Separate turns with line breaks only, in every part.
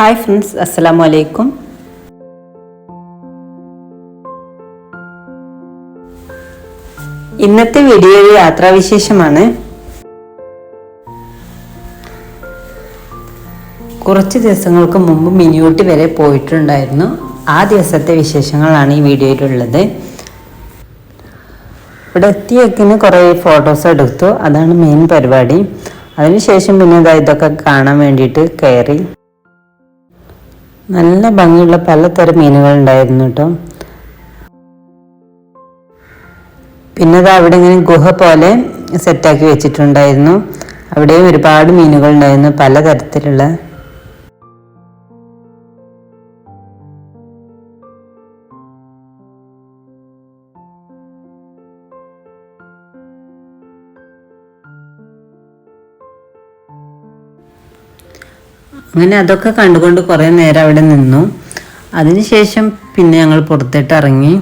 Hi friends അസ്സലാമു അലൈക്കും ഇന്നത്തെ വീഡിയോ യാത്രാവിശേഷമാണ് കുറച്ച് ദിവസങ്ങൾക്ക് മുമ്പ് മിനിയൂട്ടി വരെ പോയിട്ടുണ്ടായിരുന്നു. ആ ദിവസത്തെ വിശേഷങ്ങളാണ് ഈ വീഡിയോയിലുള്ളത്. ഇവിടെ എത്തിയേക്കിന് കുറേ ഫോട്ടോസ് എടുത്തു. അതാണ് മെയിൻ പരിപാടി. അതിനുശേഷം പിന്നെ ഇതാ ഇതൊക്കെ കാണാൻ വേണ്ടിയിട്ട് കയറി. നല്ല ഭംഗിയുള്ള പലതരം മീനുകൾ ഉണ്ടായിരുന്നു കേട്ടോ. പിന്നെ അവിടെ ഇങ്ങനെ ഗുഹ പോലെ സെറ്റാക്കി വെച്ചിട്ടുണ്ടായിരുന്നു. അവിടെയും ഒരുപാട് മീനുകൾ ഉണ്ടായിരുന്നു പലതരത്തിലുള്ള അങ്ങനെ അതൊക്കെ കണ്ടുകൊണ്ട് കുറേ നേരം അവിടെ നിന്നു. അതിനുശേഷം പിന്നെ ഞങ്ങൾ പുറത്തേട്ട് ഇറങ്ങി.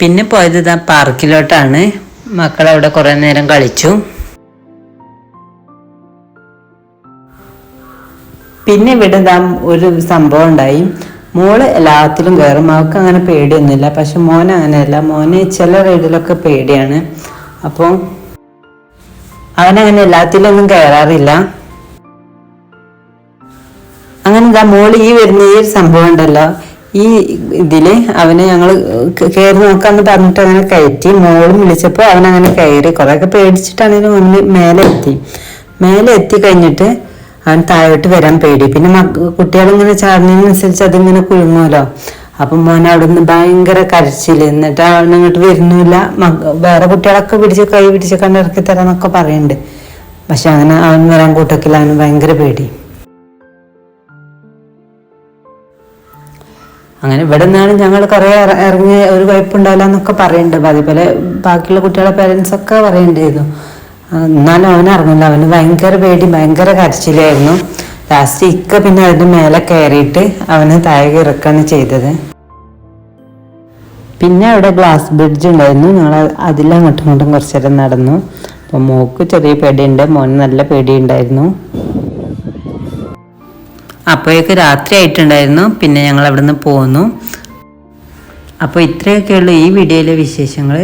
പിന്നെ പോയത് ഇതാ പാർക്കിലോട്ടാണ്. മക്കൾ അവിടെ കുറേ നേരം കളിച്ചു. പിന്നെ ഇവിടെ ഇതാ ഒരു സംഭവം ഉണ്ടായി. മോൾ എല്ലാത്തിലും കയറും. അവൾക്ക് അങ്ങനെ പേടിയൊന്നുമില്ല. പക്ഷെ മോൻ അങ്ങനെയല്ല. മോനെ ചില റൈഡിലൊക്കെ പേടിയാണ്. അപ്പോൾ അവനങ്ങനെ എല്ലാത്തിലൊന്നും കയറാറില്ല. അങ്ങനെ ഇതാ മോൾ ഈ വരുന്ന ഈ ഒരു സംഭവം ഉണ്ടല്ലോ. ഈ ഇതിൽ അവനെ ഞങ്ങൾ കയറി നോക്കാന്ന് പറഞ്ഞിട്ട് അങ്ങനെ കയറ്റി മോളും വിളിച്ചപ്പോൾ അങ്ങനെ കയറി കുറെയൊക്കെ പേടിച്ചിട്ടാണെങ്കിലും അവന് മേലെ എത്തി മേലെ എത്തി കഴിഞ്ഞിട്ട് അവൻ താഴോട്ട് വരാൻ പേടി. പിന്നെ കുട്ടികളിങ്ങനെ ചാടുന്നതിനനുസരിച്ച് അതിങ്ങനെ കുഴുങ്ങുമല്ലോ അപ്പം മോൻ അവിടെ നിന്ന് ഭയങ്കര കരച്ചിൽ എന്നിട്ട് അവൻ അങ്ങോട്ട് വരുന്നില്ല. വേറെ കുട്ടികളൊക്കെ പിടിച്ച് കൈ പിടിച്ച് കണ്ട് ഇറക്കി തരാന്നൊക്കെ പറയുന്നുണ്ട് പക്ഷെ അങ്ങനെ അവൻ വരാൻ കൂട്ടക്കില്ല അവന് ഭയങ്കര പേടി. അങ്ങനെ ഇവിടെ നിന്നാണ് ഞങ്ങൾ കുറേ ഇറങ്ങി ഒരു കുഴപ്പമുണ്ടാവില്ല എന്നൊക്കെ പറയുന്നുണ്ട് അതേപോലെ ബാക്കിയുള്ള കുട്ടികളുടെ പേരൻസ് ഒക്കെ പറയണ്ടായിരുന്നു എന്നാലും അവൻ ഇറങ്ങില്ല അവന് ഭയങ്കര പേടി ഭയങ്കര കരച്ചിലായിരുന്നു. ലാസ്റ്റ് ഇക്ക പിന്നെ അതിന്റെ മേലെ കയറിയിട്ട് അവന് താഴെ ഇറക്കാണ് ചെയ്തത്. പിന്നെ അവിടെ ഗ്ലാസ് ബ്രിഡ്ജ് ഉണ്ടായിരുന്നു. ഞങ്ങൾ അതിലങ്ങോട്ടും ഇങ്ങോട്ടും കുറച്ചു നേരം നടന്നു. അപ്പോൾ മോക്ക് ചെറിയ പേടിയുണ്ട്. മോൻ നല്ല പേടിയുണ്ടായിരുന്നു. അപ്പോഴേക്ക് രാത്രി ആയിട്ടുണ്ടായിരുന്നു. പിന്നെ ഞങ്ങൾ അവിടെ നിന്ന് പോന്നു. അപ്പോൾ ഇത്രയൊക്കെയുള്ളൂ ഈ വീഡിയോയിലെ വിശേഷങ്ങൾ